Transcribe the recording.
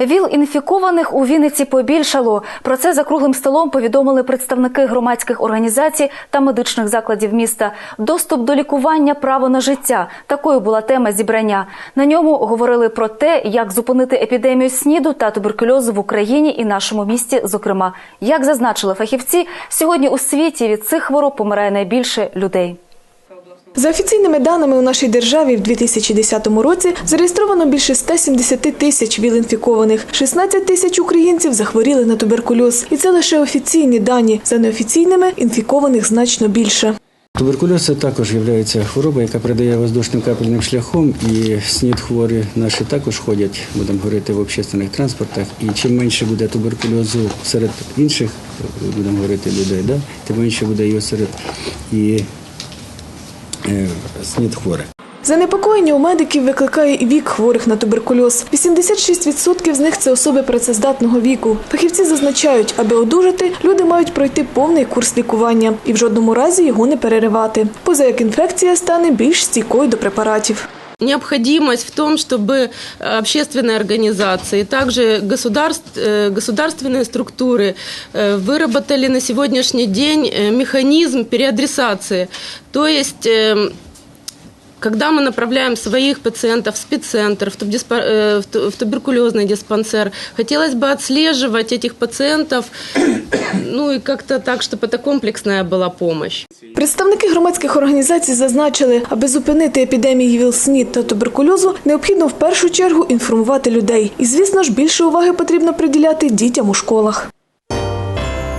Віл інфікованих у Вінниці побільшало. Про це за круглим столом повідомили представники громадських організацій та медичних закладів міста. Доступ до лікування, право на життя. Такою була тема зібрання. На ньому говорили про те, як зупинити епідемію СНІДу та туберкульозу в Україні і нашому місті. Зокрема, як зазначили фахівці, сьогодні у світі від цих хвороб помирає найбільше людей. За офіційними даними у нашій державі в 2010 році зареєстровано більше 170 тисяч віл-інфікованих. 16 тисяч українців захворіли на туберкульоз. І це лише офіційні дані. За неофіційними інфікованих значно більше. Туберкульоз також є хвороба, яка передає воздушним капельним шляхом, і снід хворі наші також ходять, будемо говорити, в общественних транспортах. І чим менше буде туберкульозу серед інших, будемо говорити, людей, да, тим менше буде його серед і снід хворих. Занепокоєння у медиків викликає і вік хворих на туберкульоз. 86% з них це особи працездатного віку. Фахівці зазначають, аби одужати, люди мають пройти повний курс лікування і в жодному разі його не переривати. Поза як інфекція стане більш стійкою до препаратів. Необходимость в том, чтобы э, общественные организации, также государств- э, государственные структуры э, выработали на сегодняшний день э, механизм переадресации. То есть эм, когда мы направляем своих пациентов в спеццентр, в, тубдиспа- э, в ту- в туберкулезный диспансер, хотелось бы отслеживать этих пациентов, ну и как-то так, чтобы это комплексная была помощь. Представники громадських організацій зазначили, аби зупинити епідемії ВІЛ-СНІД та туберкульозу, необхідно в першу чергу інформувати людей. І, звісно ж, більше уваги потрібно приділяти дітям у школах.